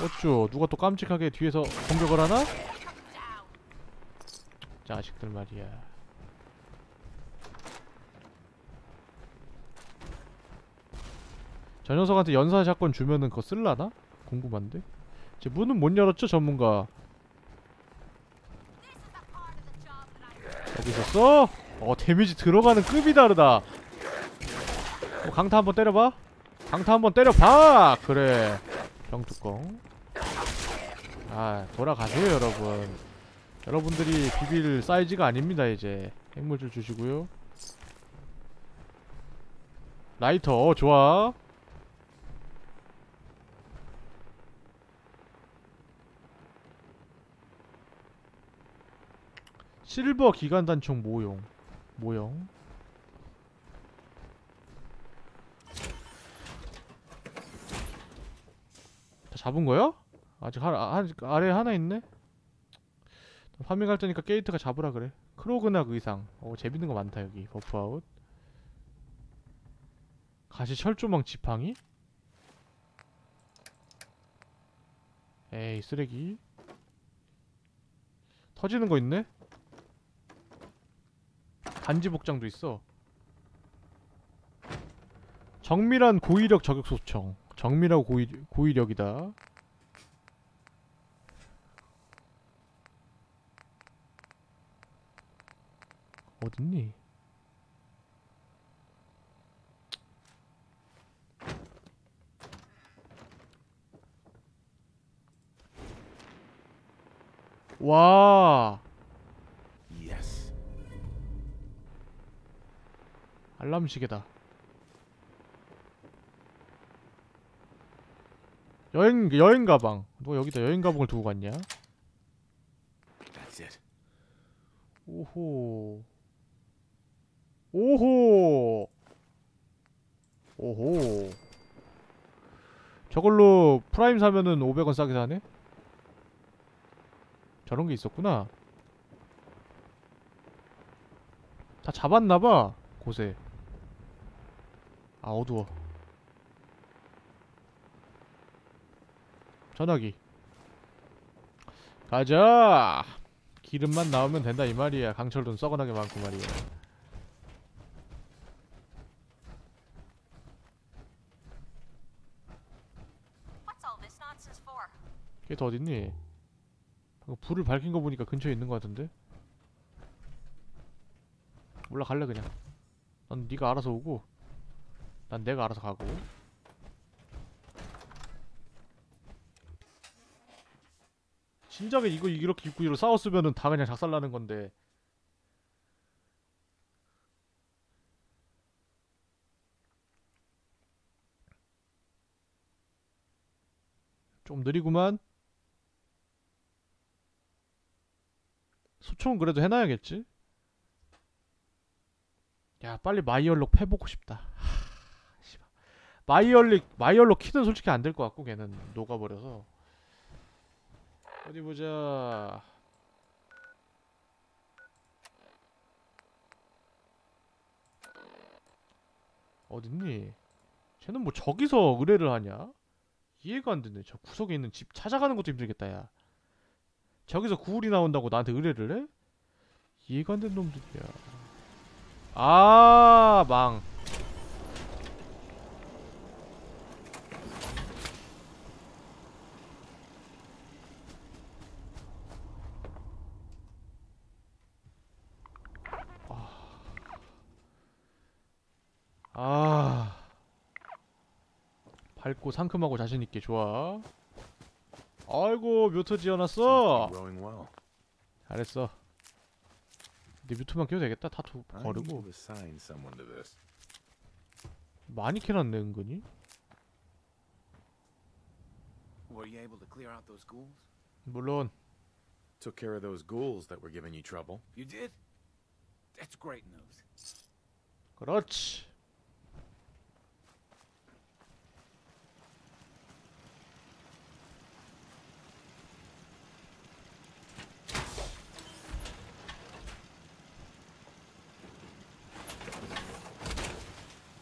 어쭈 누가 또 깜찍하게 뒤에서 공격을 하나? 자식들 말이야 저 녀석한테 연사 샷건 주면은 그거 쓸라나? 궁금한데? 제 문은 못 열었죠 전문가 여기 있었어? 어 데미지 들어가는 급이 다르다 어, 강타 한번 때려봐 강타 한번 때려봐. 그래. 병뚜껑. 아 돌아가세요 여러분. 여러분들이 비빌 사이즈가 아닙니다 이제. 핵물질 주시고요. 라이터 어, 좋아. 실버 기관단총 모용 모형 잡은 거야? 아직 하, 아, 아래 하나 있네? 파밍할 테니까 게이트가 잡으라 그래 크로그낙 의상 어 재밌는 거 많다 여기 버프아웃 가시 철조망 지팡이? 에이 쓰레기 터지는 거 있네? 간지 복장도 있어 정밀한 고위력 저격 소총 정밀하고 고위, 고위력이다 어딨니? 와 Yes. 알람 시계다. 여행 여행 가방. 너 여기다 여행 가방을 두고 갔냐? 오호. 오호. 오호. 저걸로 프라임 사면은 500원 싸게 사네? 저런 게 있었구나. 다 잡았나봐, 곳에. 아, 어두워. 전화기. 가자! 기름만 나오면 된다 이 말이야. 강철 돈 썩어나게 많고 말이야. 걔 더 어딨니? 불을 밝힌 거 보니까 근처에 있는 거 같은데? 올라갈래 그냥 넌 네가 알아서 오고 난 내가 알아서 가고 진작에 이거 이렇게 입고 이로 싸웠으면은 다 그냥 작살나는 건데. 좀 느리구만. 소총은 그래도 해놔야겠지? 야 빨리 마이얼록 패보고 싶다. 하, 씨발. 마이얼릭 마이얼록 키는 솔직히 안 될 것 같고 걔는. 녹아버려서 어디 보자 어딨니? 쟤는 뭐 저기서 의뢰를 하냐? 이해가 안 되네 저 구석에 있는 집 찾아가는 것도 힘들겠다 야 저기서 구울이 나온다고 나한테 의뢰를 해? 이해가 안 되는 놈들이야 아, 망. 아. 밝고 상큼하고 자신있게 좋아. 아이고, 묘토 지어놨어. 잘했어. 네 뮤트만 키워도 되겠다. need 거르고. 많이 캐놨네, 은근히. 물론. Took care of those ghouls that were giving you trouble. You did? That's great news. 그렇지.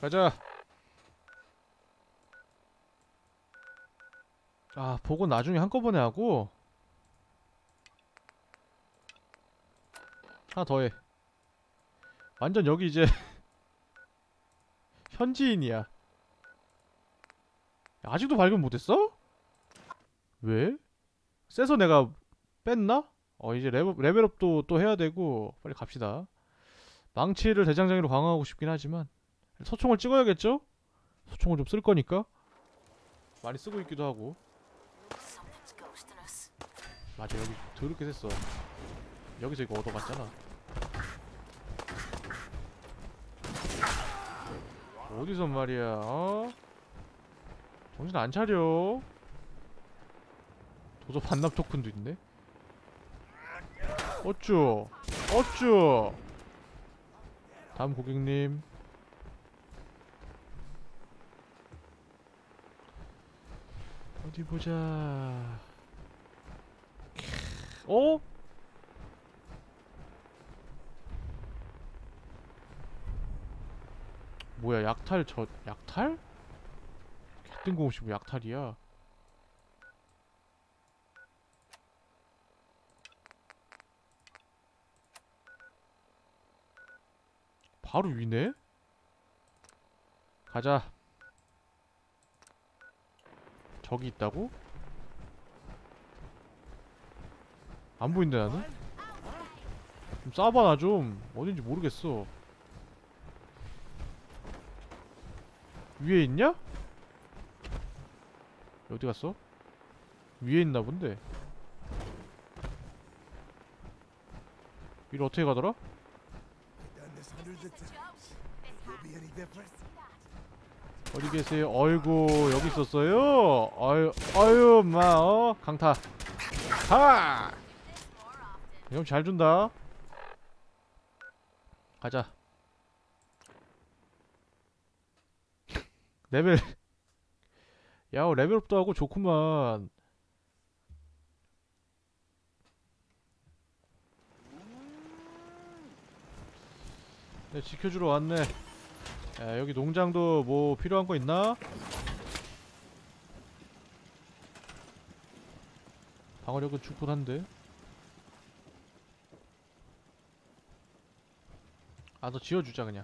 가자. 아 보고 나중에 한꺼번에 하고 하나 더해 완전 여기 이제 현지인이야 아직도 발견 못했어? 왜? 세서 내가 뺐나? 어 이제 레벨, 레벨업도 또 해야 되고 빨리 갑시다 망치를 대장장이로 강화하고 싶긴 하지만 소총을 찍어야겠죠? 소총을 좀 쓸 거니까. 많이 쓰고 있기도 하고. 맞아 여기 더럽게 셌어. 여기서 이거 얻어갔잖아. 어디서 말이야 어? 정신 안 차려. 도서 반납 토큰도 있네. 어쭈 어쭈. 다음 고객님 어디 보자 어? 뭐야 약탈 저 약탈? 뜬금없이 뭐 약탈이야 바로 위네? 가자 저기 있다고? 안 보인다 나는? 좀 쏴봐 나 좀 어딘지 모르겠어 위에 있냐? 어디 갔어? 위에 있나 본데 위로 어떻게 가더라? 어디 계세요? 어이구 여기 있었어요? 아유 아유 마 어? 강타 하! 이건 잘 준다 가자 레벨 야 레벨업도 하고 좋구만 네 지켜주러 왔네 야, 여기 농장도 뭐 필요한 거 있나? 방어력은 충분한데. 아, 너 지어주자 그냥.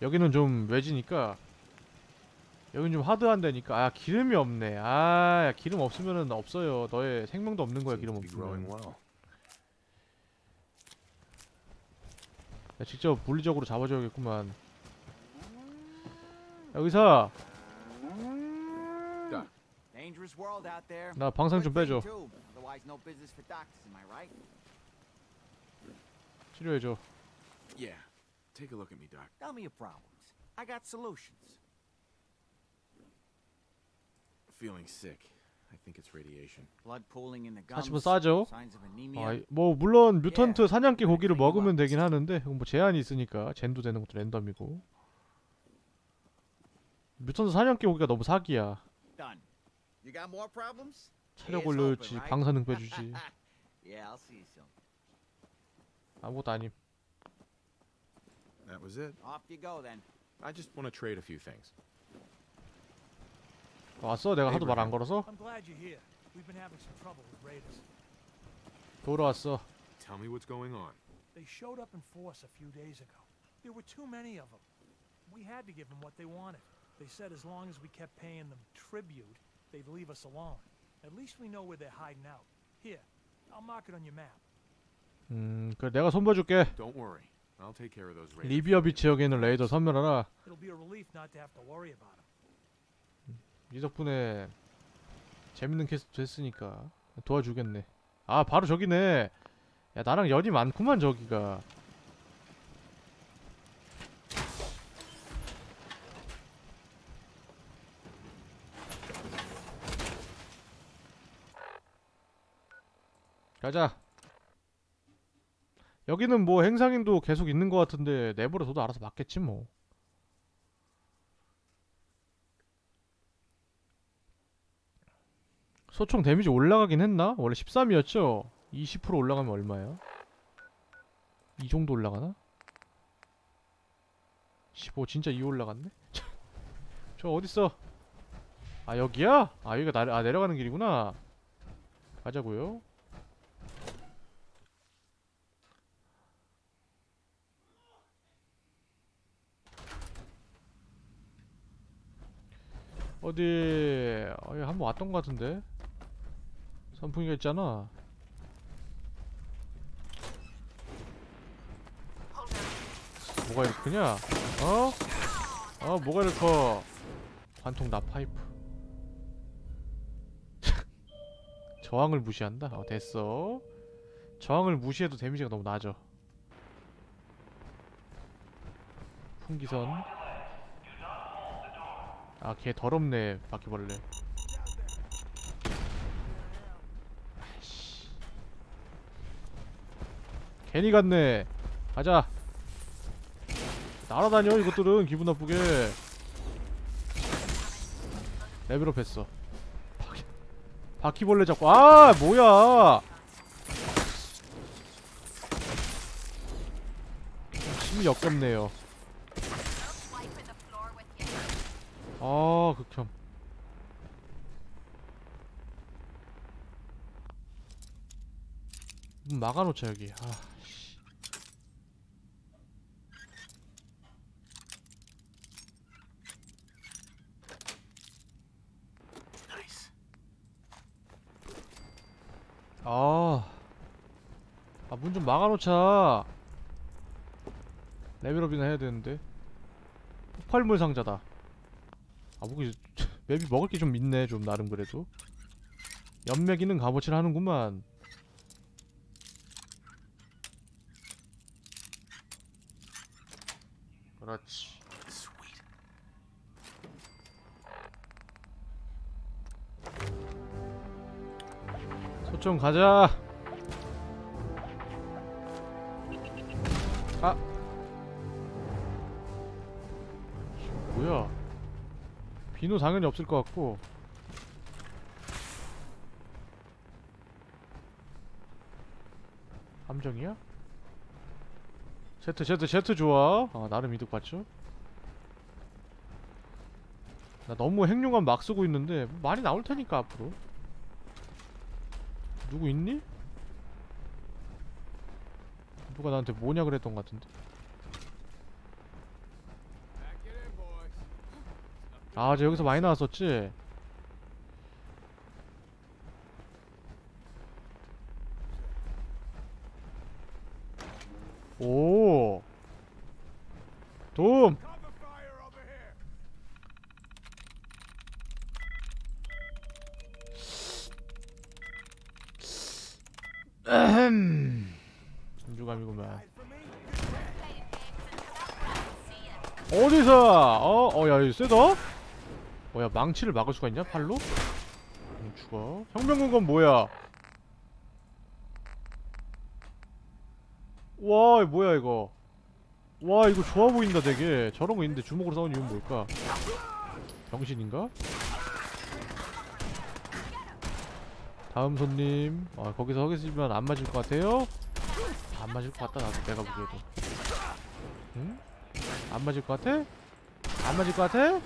여기는 좀 외지니까. 여긴 좀 하드한 데니까. 아, 기름이 없네. 아, 야, 기름 없으면은 없어요. 너의 생명도 없는 거야, 기름 없으면. 야, 직접 물리적으로 잡아줘야겠구만. There. 나 방상 좀 빼줘. 치료해줘. Yeah. Take a look at me, Doc. Tell me your problems. I got solutions. Feeling sick. I think it's radiation. Blood pooling in the gums. 사실은 싸죠. 아, 뭐 물론 뮤턴트 예, 사냥개 고기를 그러니까 먹으면 되긴 하는데 뭐 제한이 있으니까 젠도 되는 것도 랜덤이고 뮤턴트 사냥개 고기가 너무 사기야? 체력 올려주지 open, right? 방사 능 빼주지 yeah, I'll see you soon. 아무것도 아님 That was it. Off you go then. I just want to trade a few things. 왔어? 내가 하도 말 안. 걸어서? I'm glad you're here. We've been having some trouble with raiders. 돌아왔어 Tell me what's going on. They showed up in force a few days ago. There were too many of them. We had to give them what they wanted. They said as long as we kept paying them tribute, they'd leave us alone. At least we know where they're hiding out. Here, I'll mark it on your map. 음 그래 내가 손봐줄게 Don't worry. I'll take care of those raiders. 리비어비 지역에 있는 레이더 선멸하라 It'll be a relief not to have to worry about them. 이 덕분에 재밌는 퀘스트 했으니까 도와주겠네 아 바로 저기네 야 나랑 연이 많구만 저기가 가자 여기는 뭐 행상인도 계속 있는 것 같은데 내버려 둬도 알아서 맞겠지 뭐 소총 데미지 올라가긴 했나? 원래 13이었죠? 20% 올라가면 얼마야? 이 정도 올라가나? 15 진짜 2 올라갔네? 저 어딨어? 아 여기야? 아 여기가 나, 아 내려가는 길이구나 가자고요 어디 어, 한번 왔던 것 같은데? 선풍기가 있잖아. 뭐가 이렇게 크냐? 어? 어 뭐가 이렇게 커 관통 나 파이프. 저항을 무시한다? 어 됐어. 저항을 무시해도 데미지가 너무 낮아. 풍기선 아 걔 더럽네 바퀴벌레. 아이씨. 괜히 갔네. 가자. 날아다녀 이것들은. 기분 나쁘게. 레벨업 했어. 바퀴, 바퀴벌레 잡고. 아 뭐야. 심이 역겹네요 아 극혐 문 막아놓자 여기 아 씨. 아, 아, 문 좀 막아놓자. 레벨업이나 해야 되는데. 폭발물 상자다. 아, 뭐, 그, 맵이 먹을 게 좀 있네, 좀, 나름 그래도. 연맥이는 값어치를 하는구만. 그렇지. 소총 가자. 아. 뭐야? 비누 당연히 없을 것 같고. 함정이야? 제트 제트 제트 좋아. 아 나름 이득 봤죠? 나 너무 행룡한 막 쓰고 있는데 많이 나올 테니까 앞으로. 누구 있니? 누가 나한테 뭐냐 그랬던 것 같은데 아, 저 여기서 많이 나왔었지? 오. 돔. 아흠. 중주감이구만. 어디서? 어? 어, 야, 이거 세다? 어, 야, 망치를 막을 수가 있냐? 팔로? 음, 죽어. 혁명군건 뭐야? 와, 뭐야, 이거. 와, 이거 좋아 보인다, 되게. 저런 거 있는데 주먹으로 싸우는 이유는 뭘까? 병신인가? 다음 손님. 아, 거기서 허겠으면 안 맞을 것 같아요? 안 맞을 것 같다, 나도 내가 보기에도. 응? 안 맞을 것 같아? 안 맞을 것 같아?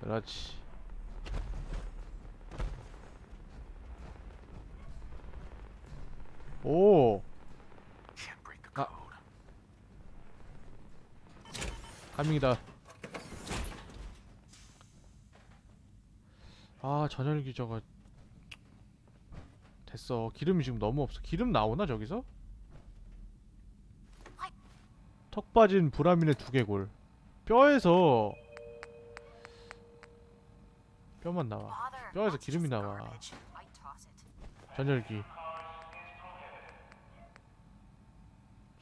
그렇지. 오, code. 감명이다. 아, 전열기 저거 됐어. 기름이 지금 너무 없어. 기름 나오나 저기서? 턱 빠진 브라민의 두개골. 뼈에서 뼈만 나와. 뼈에서 기름이 나와. 전열기.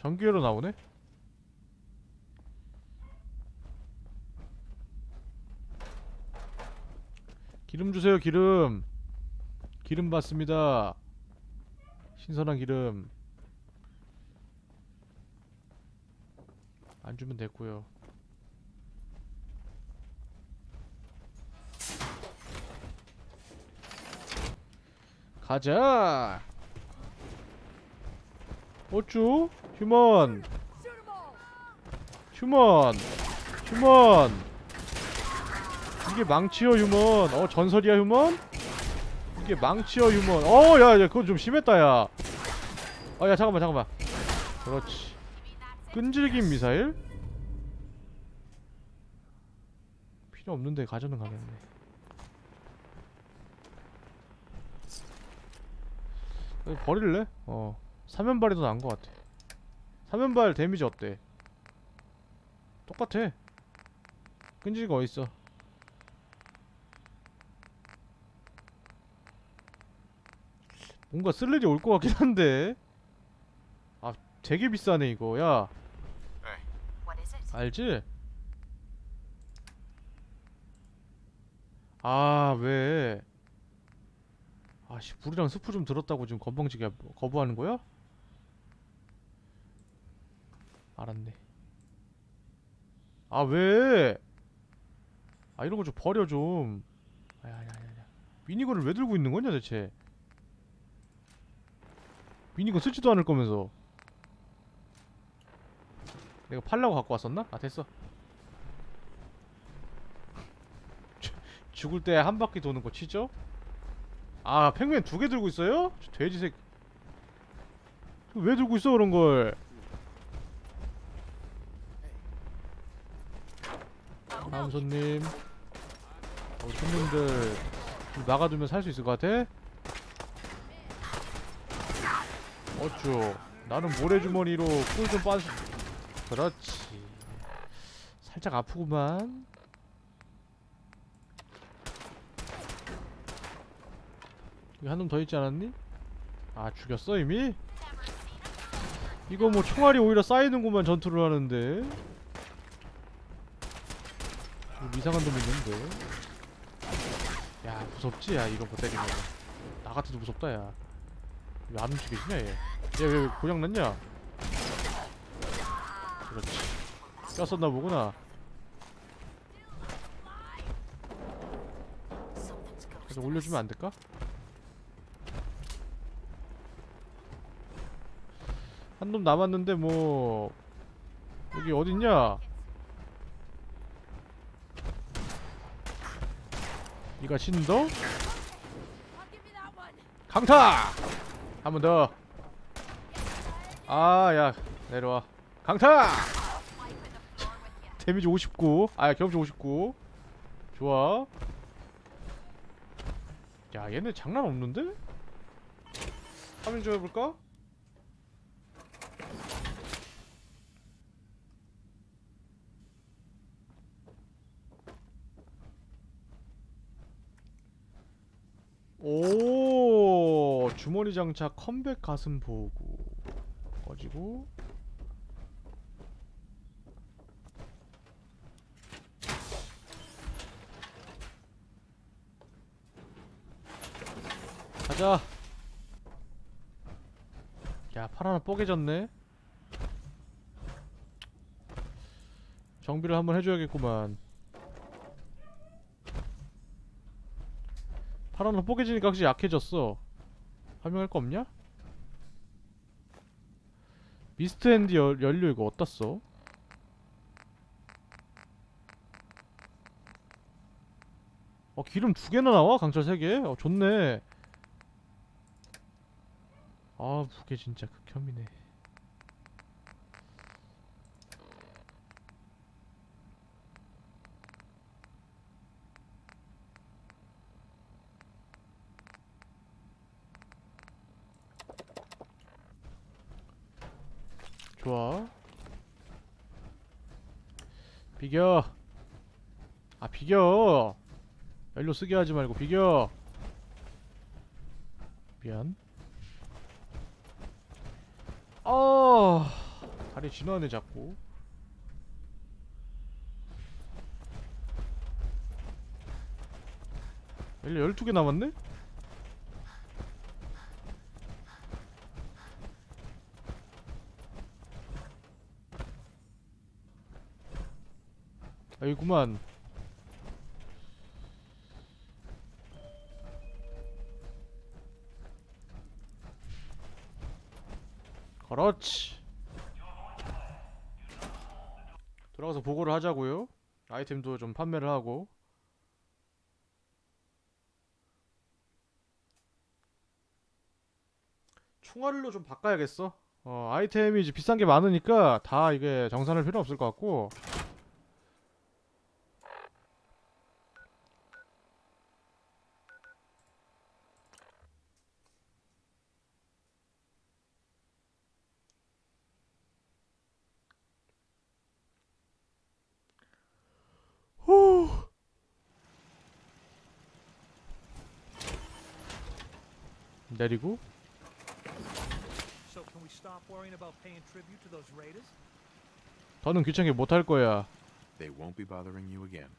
전기회로 나오네? 기름 주세요, 기름. 기름 받습니다. 신선한 기름. 안 주면 됐고요. 가자. 어쭈? 휴먼. 휴먼. 휴먼. 이게 망치여 휴먼 어 전설이야 휴먼 이게 망치여 휴먼 어야야 그건 좀 심했다 야아야 잠깐만 잠깐만 그렇지 끈질긴 미사일 필요 없는데 가져는 가겠네 이거 버릴래? 어 3연발이 더 나은 것 같아 3연발 데미지 어때? 똑같아 끈질기가 어딨어 뭔가 쓸 일이 올 것 같긴 한데 아 되게 비싸네 이거 야? 알지? 아 왜? 아씨 불이랑 스프 좀 들었다고 지금 건방지게 거부하는 거야? 알았네. 아 왜? 아 이런 거 좀 버려 좀. 아야야야야. 미니건을 왜 들고 있는 거냐 대체? 미니건 쓰지도 않을 거면서. 내가 팔라고 갖고 왔었나? 아 됐어. 죽- 죽을 때 한 바퀴 도는 거 치죠? 아 펭귄 두 개 들고 있어요? 저 돼지 새. 왜 들고 있어 그런 걸? 다음 손님. 어, 손님들 좀 나가두면 살 수 있을 것 같아? 어쭈. 나는 모래주머니로 꿀 좀 빠지. 그렇지. 살짝 아프구만. 여기 한 놈 더 있지 않았니? 아 죽였어 이미? 이거 뭐 총알이 오히려 쌓이는구만 전투를 하는데. 좀 이상한 놈이 있는데. 야 무섭지? 야 이거 못 때리는 거나 같아도 무섭다 야왜 안 움직이시냐 얘 얘왜 고장났냐? 그렇지. 꼈었나 보구나. ghosting 올려주면 안 될까? 한 놈 남았는데 뭐 여기 어딨냐? 이가 신도? 강타! 한 번 더. 아, 야, 내려와. 강타! 데미지 59. 아, 경험치 59. 좋아. 야, 얘네 장난 없는데? 화면 좀 해볼까? 오 주머니 장착 컴백 가슴 보호구 꺼지고 가자. 야, 팔 하나 뽀개졌네. 정비를 한번 해줘야겠구만. 팔 하나 뽀개지니까 확실히 약해졌어. 설명할 거 없냐? 미스트 핸드 열, 연료 이거 어디다 써? 어 기름 두 개나 나와? 강철 세 개? 어 좋네. 아 무게 진짜 극혐이네. 좋아. 비겨. 아 비겨. 연료 쓰게 하지 말고 비겨. 미안. 아 다리 진화하네 자꾸. 연료 12개 남았네? 아이구만. 그렇지. 돌아가서 보고를 하자고요. 아이템도 좀 판매를 하고. 총알로 좀 바꿔야겠어? 어 아이템이 이제 비싼 게 많으니까 다 이게 정산할 필요 없을 것 같고. 내리고 So can we stop worrying about paying tribute to those raiders? 더는 귀찮게 못 할 거야. They won't be bothering you again.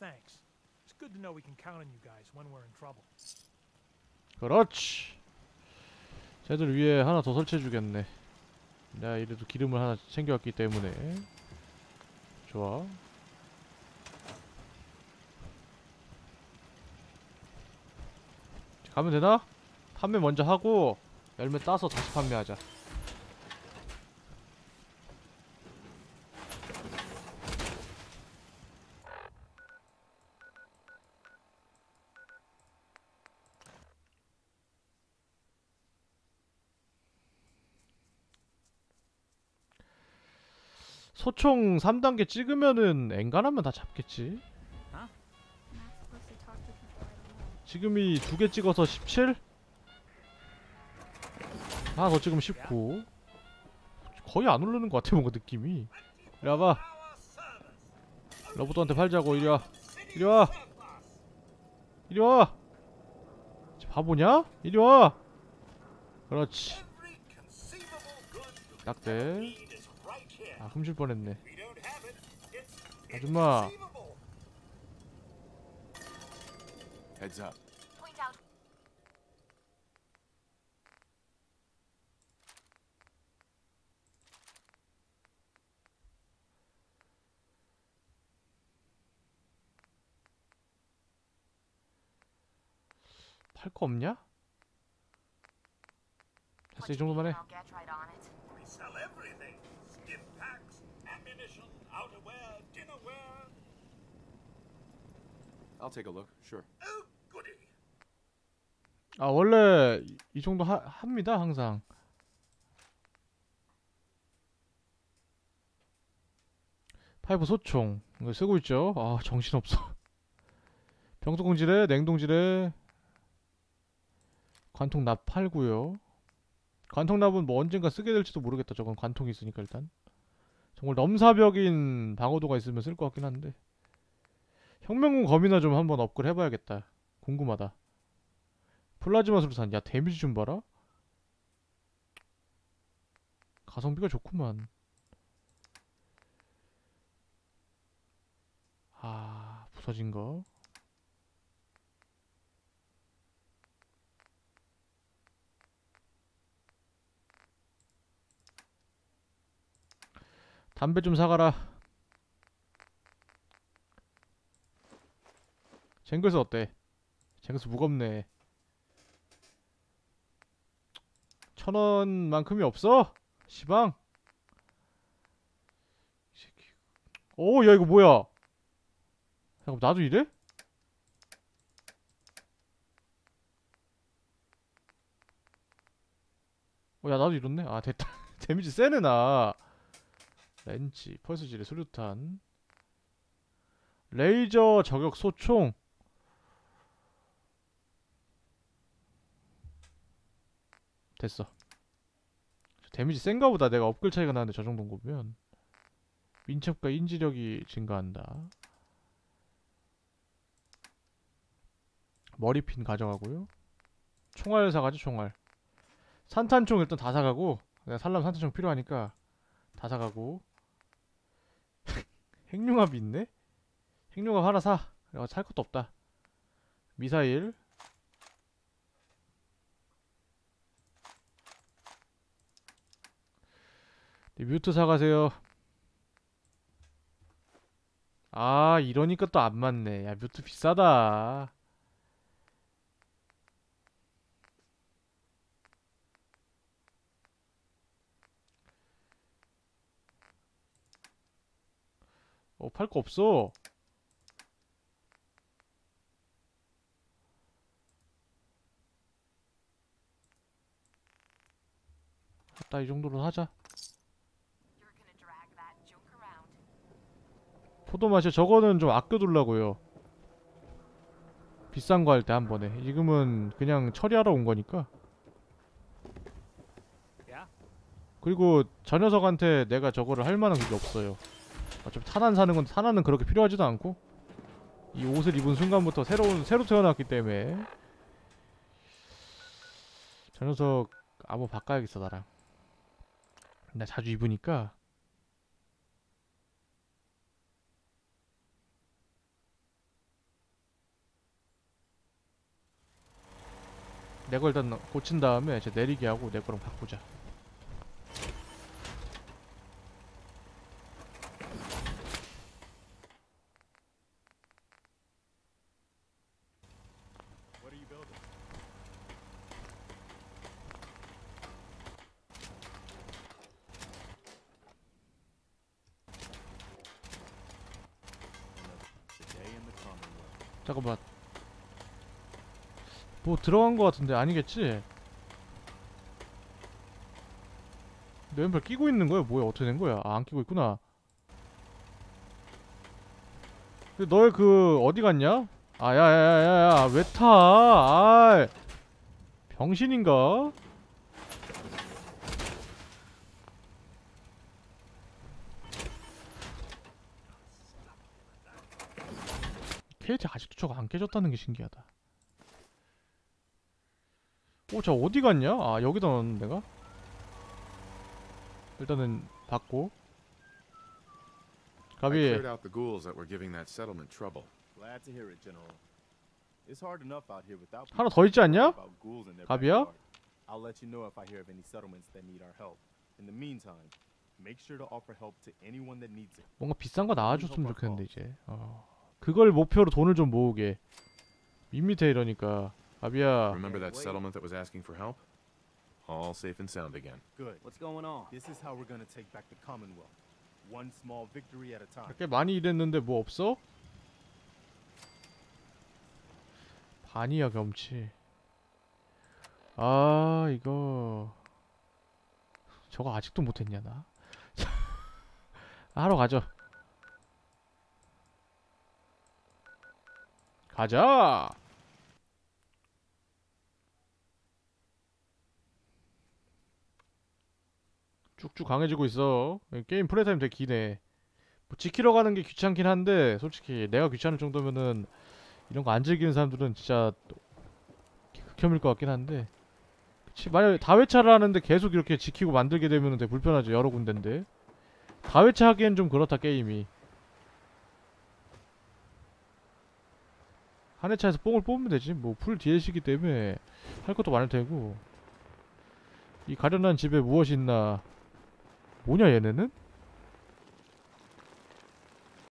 Thanks. It's good to know we can count on you guys when we're in trouble. 그렇지. 쟤들 위에 하나 더 설치해 주겠네. 내가 이래도 기름을 하나 챙겨왔기 때문에. 좋아. 가면 되나? 판매 먼저 하고 열매 따서 다시 판매하자. 소총 3단계 찍으면은 엔간하면 다 잡겠지. Don't know. 지금이 두 개 찍어서 17? 하나 더 찍으면 19 거의 안 오르는 것 같아 뭔가 느낌이. 이리 와봐. 러브도한테 팔자고 이리 와. 이리 와. 이리 와. 바보냐? 이리 와. 그렇지. 딱대. 아 훔칠 뻔했네. 아줌마. Heads up. 팔거 없냐? 됐어 이 정도만 해 I'll take a look. Sure. Oh, goody. 아 원래 이- 이 정도 하, 합니다 항상 파이브 소총 이거 쓰고 있죠 아 정신 없어 병뚜껑지래 냉동지래 관통납 팔고요. 관통납은 뭐 언젠가 쓰게 될지도 모르겠다. 저건 관통이 있으니까 일단. 정말 넘사벽인 방어도가 있으면 쓸 것 같긴 한데. 혁명군 검이나 좀 한번 업글 해봐야겠다. 궁금하다. 플라즈마 수류탄 야 데미지 좀 봐라. 가성비가 좋구만. 아 부서진 거 담배 좀 사가라 쟁글스 어때? 쟁글스 무겁네 천원만큼이 없어? 시방? 오, 야, 이거 뭐야? 잠깐 나도 이래? 어, 야, 나도 이렇네? 아, 됐다. 데미지 세네, 나. 렌치, 펄스지뢰, 수류탄. 레이저 저격 소총. 됐어. 저 데미지 센가 보다. 내가 업글 차이가 나는데 저 정도인 거면. 민첩과 인지력이 증가한다. 머리핀 가져가고요. 총알 사가지 총알. 산탄총 일단 다 사가고 내가 살려면 산탄총 필요하니까 다 사가고 핵융합이 있네? 핵융합 하나 사. 내가 살 것도 없다. 미사일 네, 뮤트 사가세요. 아, 이러니까 또 안 맞네. 야, 뮤트 비싸다. 어, 팔 거 없어. 딱이 정도로 하자. 포도 맛이 저거는 좀 아껴두려고요 비싼 거 할 때 한 번에 지금은 그냥 처리하러 온 거니까? 그리고 저 녀석한테 내가 저거를 할 만한 그게 없어요 어차피 탄환 사는 건 탄환은 그렇게 필요하지도 않고. 이 옷을 입은 순간부터 새로운 새로 태어났기 때문에. 저 녀석 아무 바꿔야겠어 나랑. 나 자주 입으니까. 내 걸 일단 고친 다음에 이제 내리게 하고 내 거랑 바꾸자 What are you building? Today in the Commonwealth. 잠깐만 뭐 들어간 거 같은데 아니겠지? 내 왼발 끼고 있는 거야? 뭐야 어떻게 된 거야? 아 안 끼고 있구나 근데 너의 그 어디 갔냐? 아 야야야야야 왜 타? 아 병신인가? 케이트 아직도 저거 안 깨졌다는 게 신기하다. 오, 저 어디 갔냐? 아, 여기다 넣었는 내가? 일단은 받고. 가비, 하나 더 있지 않냐? 가비야? I'll let you know if I hear of any settlements that need our help. In the meantime, make sure to offer help to anyone that needs it. 뭔가 비싼 거 나와줬으면 좋겠는데 이제. 어. 그걸 목표로 돈을 좀 모으게. 밋밋해 이러니까. 가비야, Remember that settlement that was asking for help? All safe and sound again. Good. What's going on? This is how we're gonna take back the Commonwealth. One small victory at a time. 꽤 많이 일했는데 뭐 없어? 반이야 겸치. 아 이거 저거 아직도 못했냐 나? 하러 가죠. 가자. 쭉쭉 강해지고 있어. 게임 플레이타임 되게 기네. 뭐 지키러 가는 게 귀찮긴 한데 솔직히 내가 귀찮을 정도면은 이런 거 안 즐기는 사람들은 진짜 또 극혐일 것 같긴 한데. 그치 만약에 다회차를 하는데 계속 이렇게 지키고 만들게 되면은 되게 불편하죠 여러 군데인데. 다회차 하기엔 좀 그렇다 게임이. 한 회차에서 뽕을 뽑으면 되지. 뭐 풀 DLC기 때문에 할 것도 많을 테고. 이 가련한 집에 무엇이 있나 뭐냐 얘네는?